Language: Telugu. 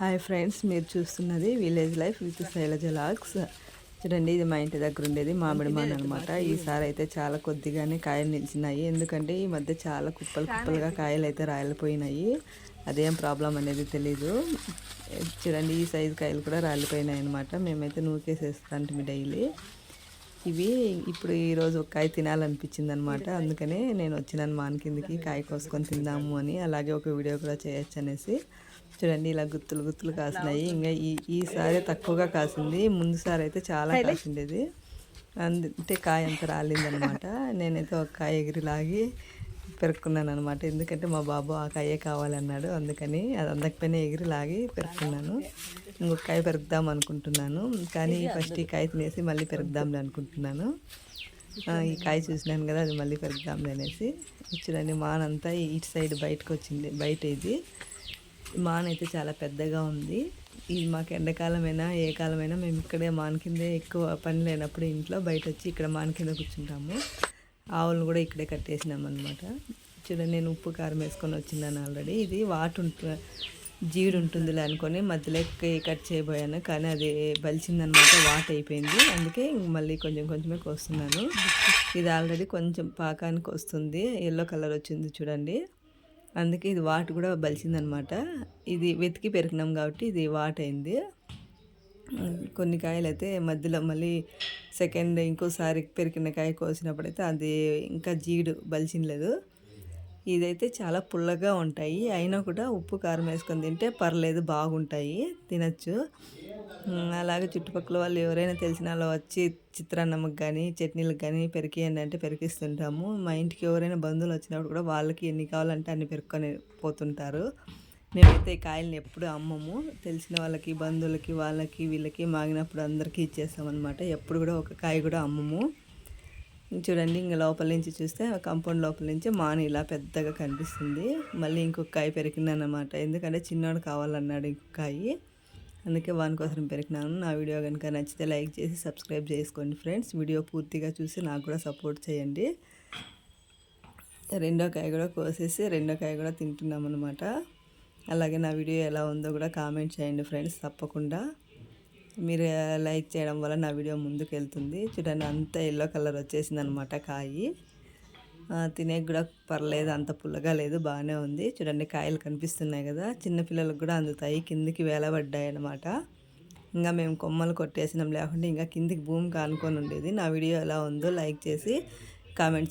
హాయ్ ఫ్రెండ్స్ మీరు చూస్తున్నది village life with Shailaja vlogs చూడండి ఇది మా ఇంటి దగ్గర ఉండేది మామిడి మాన అనమాట ఈసారి అయితే చాలా కొద్దిగానే కాయలు నిలిచినాయి. ఎందుకంటే ఈ మధ్య చాలా కుప్పలు కుప్పలుగా కాయలు అయితే రాలిపోయినాయి. అదేం ప్రాబ్లం అనేది తెలీదు. చూడండి ఈ సైజు కాయలు కూడా రాలిపోయినాయి అనమాట మేమైతే నూకేసేస్తాంటిమి డైలీ. ఇవి ఇప్పుడు ఈరోజు ఒక కాయ తినాలనిపించింది అనమాట అందుకనే నేను వచ్చినాను మాన్ కిందకి కాయ కోసుకొని తిందాము అని. అలాగే ఒక వీడియో కూడా చేయొచ్చు అనేసి. చూడండి ఇలా గుత్తులు గుత్తులు కాసినాయి. ఇంకా ఈ ఈసారి తక్కువగా కాసింది. ముందుసారి అయితే చాలా కాసిండేది. అంటే కాయ అంత రాలిందనమాట. నేనైతే ఒక కాయ ఎగిరి లాగి పెరుక్కున్నాను అనమాట ఎందుకంటే మా బాబు ఆ కాయే కావాలన్నాడు. అందుకని అది అందకపోయినా ఎగిరి లాగి పెరుక్కున్నాను. ఇంకొక కాయ పెరుగుదాం అనుకుంటున్నాను. కానీ ఫస్ట్ ఈ కాయ తినేసి మళ్ళీ పెరుగుదాంలే అనుకుంటున్నాను. ఈ కాయ చూసినాను కదా అది మళ్ళీ పెరుగుదాంలే అనేసి. చూడండి మానంతా ఇటు సైడ్ బయటకు వచ్చింది బయట ఇది. మాన్ అయితే చాలా పెద్దగా ఉంది. ఇది మాకు ఎండాకాలమైనా ఏ కాలమైనా మేము ఇక్కడే మాన్ కిందే ఎక్కువ పని లేనప్పుడు ఇంట్లో బయట వచ్చి ఇక్కడ మాన్ కింద కూర్చుంటాము. ఆవులను కూడా ఇక్కడే కట్టేసినాం అనమాట చూడండి నేను ఉప్పు కారం వేసుకొని వచ్చినాను ఆల్రెడీ. ఇది వాటు ఉంటు జీడు ఉంటుందిలే అనుకొని మధ్యలోకి కట్ చేయబోయాను. కానీ అది బలిచిందనమాట వాట్ అయిపోయింది. అందుకే ఇంక మళ్ళీ కొంచెం కొంచెమే కోస్తున్నాను. ఇది ఆల్రెడీ కొంచెం పాకానికి వస్తుంది. ఎల్లో కలర్ వచ్చింది చూడండి. అందుకే ఇది వాట్ కూడా బలిసిందనమాట. ఇది వెతికి పెరిగినాం కాబట్టి ఇది వాట్ అయింది. కొన్ని కాయలు అయితే మధ్యలో మళ్ళీ సెకండ్ ఇంకోసారి పెరిగిన కాయ కోసినప్పుడైతే అది ఇంకా జీడు బలిచినలేదు ఇదైతే చాలా పుల్లగా ఉంటాయి. అయినా కూడా ఉప్పు కారం వేసుకొని తింటే పర్లేదు బాగుంటాయి. తినచ్చు. అలాగే చుట్టుపక్కల వాళ్ళు ఎవరైనా తెలిసిన వాళ్ళు వచ్చి చిత్రాన్నమ్మకి కానీ చట్నీలకు కానీ పెరికియండి అంటే పెరికిస్తుంటాము మా ఇంటికి ఎవరైనా బంధువులు వచ్చినప్పుడు కూడా వాళ్ళకి ఎన్ని కావాలంటే అన్ని పెరుక్కొని పోతుంటారు. మేమైతే ఈ కాయల్ని ఎప్పుడు అమ్మము. తెలిసిన వాళ్ళకి బంధువులకి వాళ్ళకి వీళ్ళకి మాగినప్పుడు అందరికీ ఇచ్చేస్తామన్నమాట. ఎప్పుడు కూడా ఒక కాయ కూడా అమ్మము. చూడండి ఇంక లోపల నుంచి చూస్తే కంపౌండ్ లోపల నుంచి మాని ఇలా పెద్దగా కనిపిస్తుంది. మళ్ళీ ఇంకొక కాయ పెరిగిందన్నమాట ఎందుకంటే చిన్నోడు కావాలన్నాడు ఇంకొక కాయి. అందుకే వాని కోసం పెరిగినాను నా వీడియో కనుక నచ్చితే లైక్ చేసి సబ్స్క్రైబ్ చేసుకోండి ఫ్రెండ్స్. వీడియో పూర్తిగా చూసి నాకు కూడా సపోర్ట్ చేయండి. రెండో కాయ కూడా కోసేసి రెండో కాయ కూడా తింటున్నాం అనమాట అలాగే నా వీడియో ఎలా ఉందో కూడా కామెంట్ చేయండి ఫ్రెండ్స్ తప్పకుండా. మీరు లైక్ చేయడం వల్ల నా వీడియో ముందుకు వెళ్తుంది చూడండి అంత ఎల్లో కలర్ వచ్చేసింది అనమాట కాయి తినేకి కూడా పర్లేదు అంత పుల్లగా లేదు బాగానే ఉంది. చూడండి కాయలు కనిపిస్తున్నాయి కదా. చిన్నపిల్లలకు కూడా అందుతాయి కిందికి వేలబడ్డాయి అనమాట ఇంకా మేము కొమ్మలు కొట్టేసినాం లేకుంటే ఇంకా కిందికి భూమి కానుకొని ఉండేది. నా వీడియో ఎలా ఉందో లైక్ చేసి కామెంట్